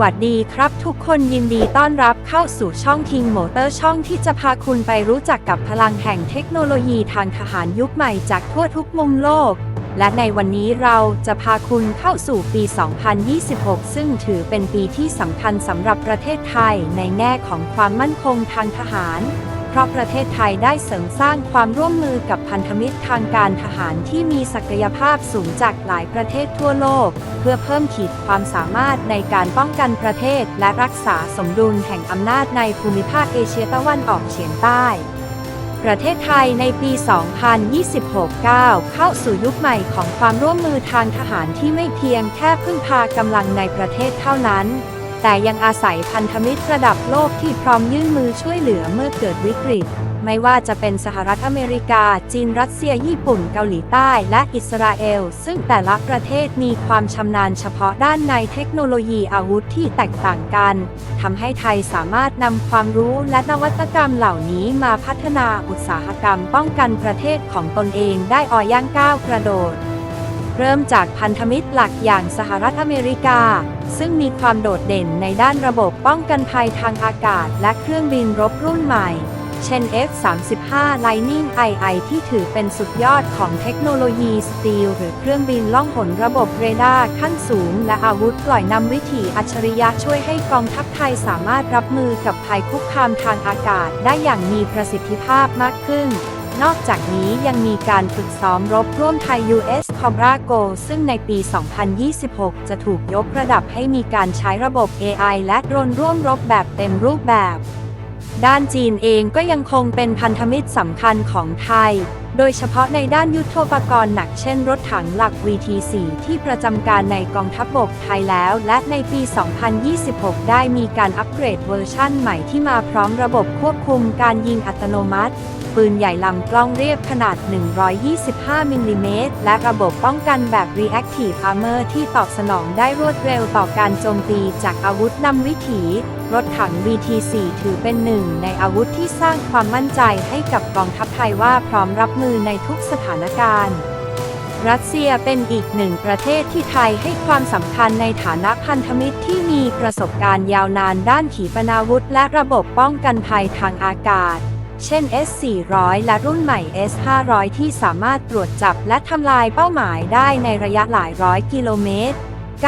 วัสดีครับ ทุกคนยินดีต้อนรับเข้าสู่ช่องทิงโมเตอร์ช่องที่จะพาคุณไปรู้จักกับพลังแห่งเทคโนโลยีทางทหารยุคใหม่จากทั่วทุกมุมโลก และในวันนี้เราจะพาคุณเข้าสู่ปี 2026 ซึ่งถือเป็นปีที่สำคัญสำหรับประเทศไทยในแง่ของความมั่นคงทางทหาร เพราะประเทศไทยได้เสริมสร้างความร่วมมือกับพันธมิตรทางการทหารที่มีศักยภาพสูงจากหลายประเทศทั่วโลก เพื่อเพิ่มขีดความสามารถในการป้องกันประเทศ และรักษาสมดุลแห่งอำนาจในภูมิภาคเอเชียตะวันออกเฉียงใต้ ประเทศไทยในปี 2026 9 เข้าสู่ยุคใหม่ของความร่วมมือทางทหารที่ไม่เพียงแค่พึ่งพากำลังในประเทศเท่านั้น แต่ยังอาศัยพันธมิตรระดับโลกที่พร้อมยื่นมือช่วยเหลือเมื่อเกิดวิกฤต ไม่ว่าจะเป็นสหรัฐอเมริกา จีนรัสเซีย ญี่ปุ่น เกาหลีใต้ และอิสราเอล ซึ่งแต่ละประเทศมีความชำนาญเฉพาะด้านในเทคโนโลยีอาวุธที่แตกต่างกันทำให้ไทยสามารถนำความรู้และนวัตกรรมเหล่านี้มาพัฒนาอุตสาหกรรมป้องกันประเทศของตนเองได้อย่างก้าวกระโดด เริ่มจากพันธมิตรหลักอย่างสหรัฐอเมริกา ซึ่งมีความโดดเด่นในด้านระบบป้องกันภัยทางอากาศและเครื่องบินรบรุ่นใหม่ เช่น F-35 Lightning II ที่ถือเป็นสุดยอดของเทคโนโลยีสตีลหรือเครื่องบินล่องหนระบบเรดาร์ขั้นสูง และอาวุธปล่อยนำวิถีอัจฉริยะช่วยให้กองทัพไทยสามารถรับมือกับภัยคุกคามทางอากาศได้อย่างมีประสิทธิภาพมากขึ้น นอกจากนี้ยังมีการฝึกซ้อมรบร่วมไทย US Cobra Go ซึ่งในปี 2026 จะถูกยกระดับให้มีการใช้ระบบ AI และโดรนร่วมรบแบบเต็มรูปแบบ ด้านจีนเองก็ยังคงเป็นพันธมิตรสำคัญของไทย โดยเฉพาะในด้านยุทโธปกรณ์หนักเช่นรถถังหลัก VT4 ที่ประจำการในกองทัพบบกไทยแล้ว และในปี 2026 ได้มีการอัปเกรดเวอร์ชั่นใหม่ที่มาพร้อมระบบควบคุมการยิงอัตโนมัติ ปืนใหญ่ลำกล้องเรียบขนาด 125 มิลลิเมตร และระบบป้องกันแบบ Reactive Armor ที่ตอบสนองได้รวดเร็วต่อการโจมตีจากอาวุธนำวิถี รถถัง VT4 ถือเป็นหนึ่งในอาวุธที่สร้างความมั่นใจให้กับกองทัพไทยว่าพร้อมรับมือในทุกสถานการณ์ รัสเซียเป็นอีกหนึ่งประเทศที่ไทยให้ความสำคัญในฐานะพันธมิตรที่มีประสบการณ์ยาวนานด้านขีปนาวุธและระบบป้องกันภัยทางอากาศ เช่น S400 และรุ่นใหม่ S500 ที่สามารถตรวจจับและทำลายเป้าหมายได้ในระยะหลายร้อยกิโลเมตร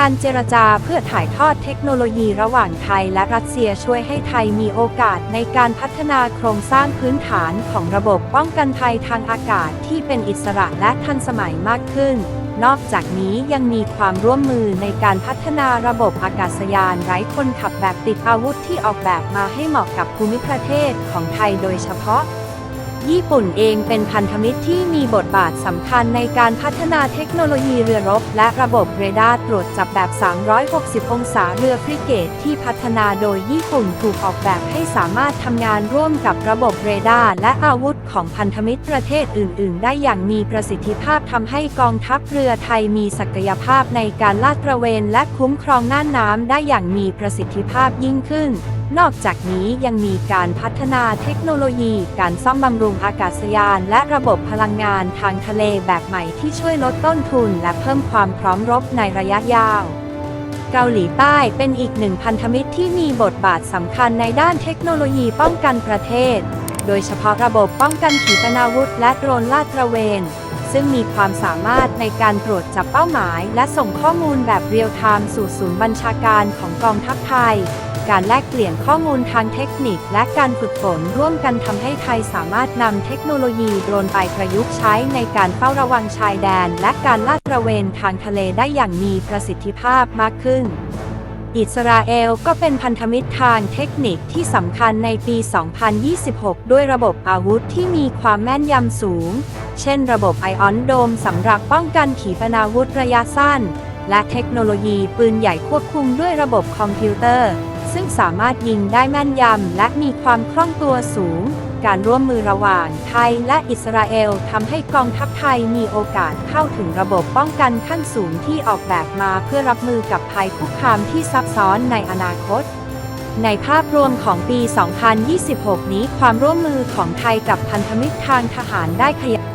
การเจรจาเพื่อถ่ายทอดเทคโนโลยีระหว่างไทยและรัสเซียช่วยให้ไทยมีโอกาสในการพัฒนาโครงสร้างพื้นฐานของระบบป้องกันภัยทางอากาศที่เป็นอิสระและทันสมัยมากขึ้น นอกจากนี้ยังมีความร่วมมือในการพัฒนาระบบอากาศยานไร้คนขับแบบติดอาวุธที่ออกแบบมาให้เหมาะกับภูมิประเทศของไทยโดยเฉพาะ ญี่ปุ่นเองเป็นพันธมิตรที่มีบทบาทสำคัญในการพัฒนาเทคโนโลยีเรือรบ และระบบเรดาร์ตรวจจับแบบ 360 องศาเรือฟริเกตที่พัฒนาโดยญี่ปุ่นถูกออกแบบให้สามารถทำงานร่วมกับระบบเรดาร์และอาวุธ ของพันธมิตรประเทศอื่น ๆ ได้อย่างมีประสิทธิภาพทำให้กองทัพเรือไทยมีศักยภาพในการลาดตระเวนและคุ้มครองน่านน้ำได้อย่างมีประสิทธิภาพยิ่งขึ้น นอกจากนี้ยังมีการพัฒนาเทคโนโลยี การซ่อมบำรุงอากาศยาน และระบบพลังงานทางทะเลแบบใหม่ที่ช่วยลดต้นทุน และเพิ่มความพร้อมรบในระยะยาวเกาหลีใต้เป็นอีกหนึ่งพันธมิตรที่มีบทบาทสำคัญในด้านเทคโนโลยีป้องกันประเทศ โดยเฉพาะระบบป้องกันขีปนาวุธและโดรนลาดตระเวน ซึ่งมีความสามารถในการตรวจจับเป้าหมาย และส่งข้อมูลแบบเรียลไทม์สู่ศูนย์บัญชาการของกองทัพไทย การแลกเปลี่ยนข้อมูลทางเทคนิค และการฝึกฝนร่วมกันทำให้ไทยสามารถนำเทคโนโลยีโดรนไปประยุกต์ใช้ในการเฝ้าระวังชายแดน และการลาดตระเวนทางทะเลได้อย่างมีประสิทธิภาพมากขึ้น อิสราเอลก็เป็นพันธมิตรทางเทคนิคที่สำคัญในปี 2026 ด้วยระบบอาวุธที่มีความแม่นยำสูง เช่นระบบไอออนโดมสำหรับป้องกันขีปนาวุธระยะสั้น และเทคโนโลยีปืนใหญ่ควบคุมด้วยระบบคอมพิวเตอร์ ซึ่งสามารถยิงได้แม่นยำและมีความคล่องตัวสูง การร่วมมือระหว่างไทยและอิสราเอลทำให้กองทัพไทยมีโอกาสเข้าถึงระบบป้องกันขั้นสูงที่ออกแบบมาเพื่อรับมือกับภัยคุกคามที่ซับซ้อนในอนาคต ในภาพรวมของปี 2026 นี้ความร่วมมือของไทยกับพันธมิตรทางทหารได้ขยาย